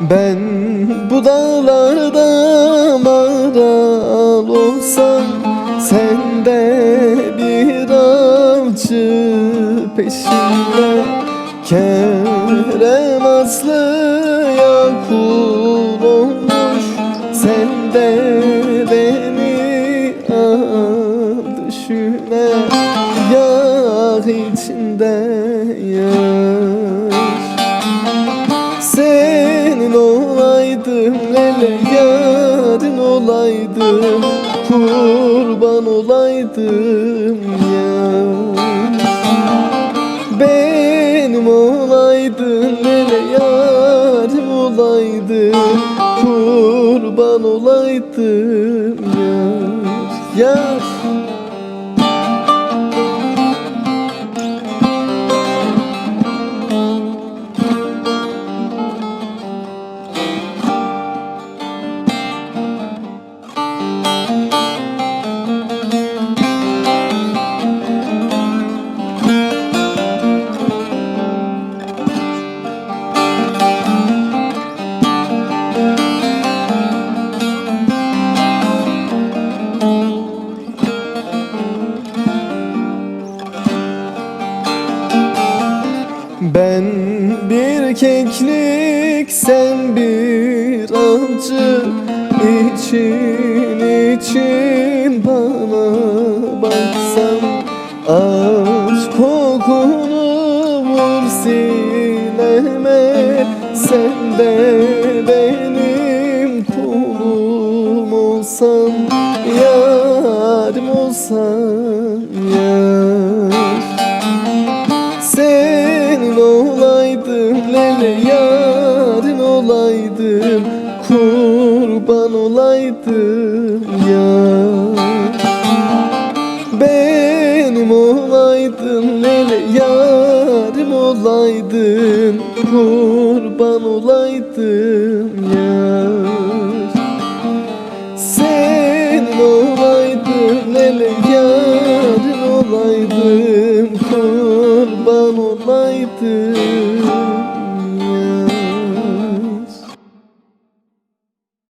Ben bu dağlarda maral olsam Sen de bir avcı peşinden Kerem Aslı'ya kul olmuş. Sen de beni al düşüne Yağ içinde yağ yarın olaydım Kurban olaydım ya. Benim olaydın hele yarım olaydım Kurban olaydım ya. Yar Ben bir keklik sen bir avcı. İçin için bana baksan Aşk kokunu vur sineme. Sen de benim kulum olsan Yarim olsan olaydım Kurban olaydım ya. Benim olaydın lele yarım olaydın Kurban olaydım ya. Senin olaydın lele yarın olaydım Kurban olaydım